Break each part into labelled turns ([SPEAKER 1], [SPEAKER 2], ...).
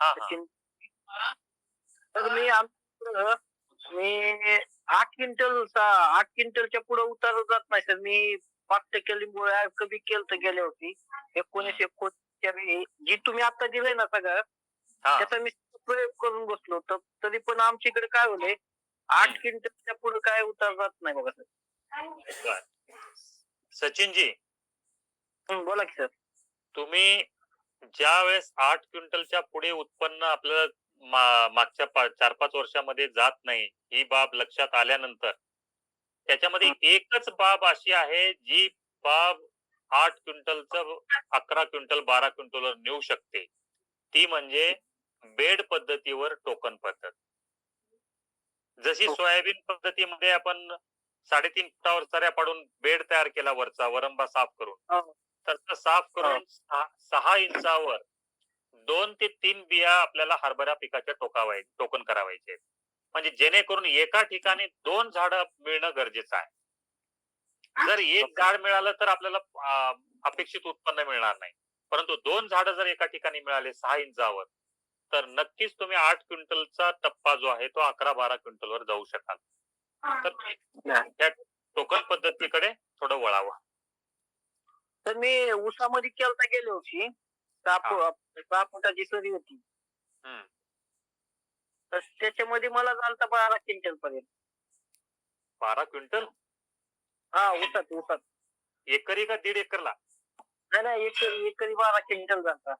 [SPEAKER 1] हा हा.
[SPEAKER 2] सचिन. तर मी आमचं मी आठ क्विंटल आठ क्विंटलच्या पुढे उतार जात नाही सर. मी पाच टक्के कमी केलं तर गेल्या होती एकोणीस एकोणीस जी तुम्ही आता दिलंय ना सगळं
[SPEAKER 1] हा.
[SPEAKER 2] त्याचा मी प्रयोग करून बसलो. तर तरी पण आमच्याकडे काय होलंय आठ क्विंटलच्या पुढे काय उतार जात नाही बघा सर.
[SPEAKER 1] सचिनजी.
[SPEAKER 2] हं, बोला की सर.
[SPEAKER 1] तुम्ही ज्या वेळेस आठ क्विंटलच्या पुढे उत्पन्न आपल्याला मा- मागच्या पा- चार पाच वर्षामध्ये जात नाही ही बाब लक्षात आल्यानंतर त्याच्यामध्ये एकच बाब अशी आहे जी बाब आठ क्विंटलचं अकरा क्विंटल बारा क्विंटलवर नेऊ शकते. ती म्हणजे बेड पद्धतीवर टोकन पद्धत. जशी सोयाबीन पद्धतीमध्ये आपण साडेतीन फुटावर चऱ्या पाडून बेड तयार केला वरचा वरंबा साफ करून.
[SPEAKER 2] हो.
[SPEAKER 1] तर साफ करून सहा- सहा इंचावर दोन ते तीन बिया आपल्याला हरभरा पिकाच्या टोकावाय टोकन करावायचे. म्हणजे जेणेकरून एका ठिकाणी दोन झाडं मिळणं गरजेचं आहे. जर एक झाड मिळालं तर आपल्याला अपेक्षित उत्पन्न मिळणार नाही. परंतु दोन झाडं जर एका ठिकाणी मिळाले सहा इंचावर तर नक्कीच तुम्ही आठ क्विंटलचा टप्पा जो आहे तो अकरा बारा क्विंटलवर जाऊ शकाल. तर त्या टोकन पद्धतीकडे थोडं वळावं.
[SPEAKER 2] तर मी उसामध्ये केलता सहा फु- सहा फुटाची सरी होती.
[SPEAKER 1] हम्म.
[SPEAKER 2] तर त्याच्यामध्ये मला झालता बारा क्विंटल पर्यंत.
[SPEAKER 1] बारा क्विंटल?
[SPEAKER 2] हा उसात उसात.
[SPEAKER 1] एकरी का दीड एकरला?
[SPEAKER 2] नाही नाही एकरी एकरी बारा क्विंटल झालता.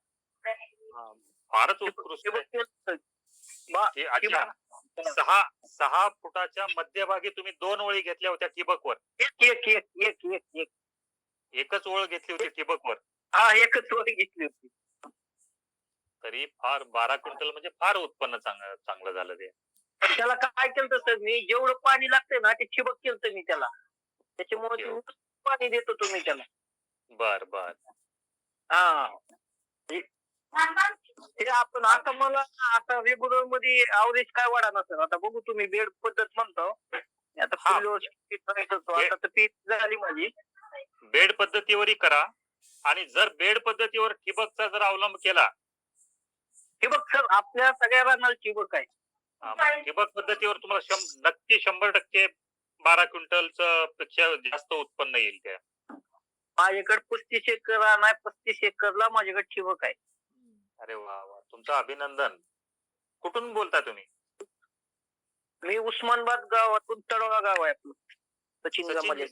[SPEAKER 1] फारच उत्कृष्ट आहे. हे अच्छा सहा सहा फुटाच्या मध्यभागी तुम्ही दोन ओळी घेतल्या होत्या ठिबकवर.
[SPEAKER 2] एक एक एक एक एक.
[SPEAKER 1] एकच ओळ घेतली होती ठिबकवर.
[SPEAKER 2] हा एकच वरी घेतली होती.
[SPEAKER 1] तरी फार बारा क्विंटल म्हणजे फार उत्पन्न चांगलं झालं ते.
[SPEAKER 2] त्याला काय केलं सर मी जेवढं पाणी लागतंय ना ते ठिबक केलं मी त्याला. त्याच्यामुळे पाणी देतो तुम्ही त्याला.
[SPEAKER 1] बर बर.
[SPEAKER 2] हा. ते आपण आता मला आता रेग्युलरमध्ये अवरेज काय वाढा नसेल आता बघू तुम्ही बेड पद्धत म्हणतो. आता. आता पीक झाली माझी.
[SPEAKER 1] बेड पद्धतीवरही करा. आणि जर बेड पद्धतीवर ठिबकचा जर अवलंब केला.
[SPEAKER 2] ठिबक सर आपल्या सगळ्या ठिबक आहे.
[SPEAKER 1] ठिबक पद्धतीवर तुम्हाला नक्की शंभर टक्के बारा क्विंटलचं पेक्षा जास्त उत्पन्न येईल त्या
[SPEAKER 2] माझ्याकडे पस्तीस एकर रान आहे पस्तीस एकरला माझ्याकडे ठिबक आहे.
[SPEAKER 1] अरे वा वा. तुमचं अभिनंदन. कुठून बोलता तुम्ही?
[SPEAKER 2] मी उस्मानाबाद गावातून तळोळा गाव आहे आपलं. सचिन?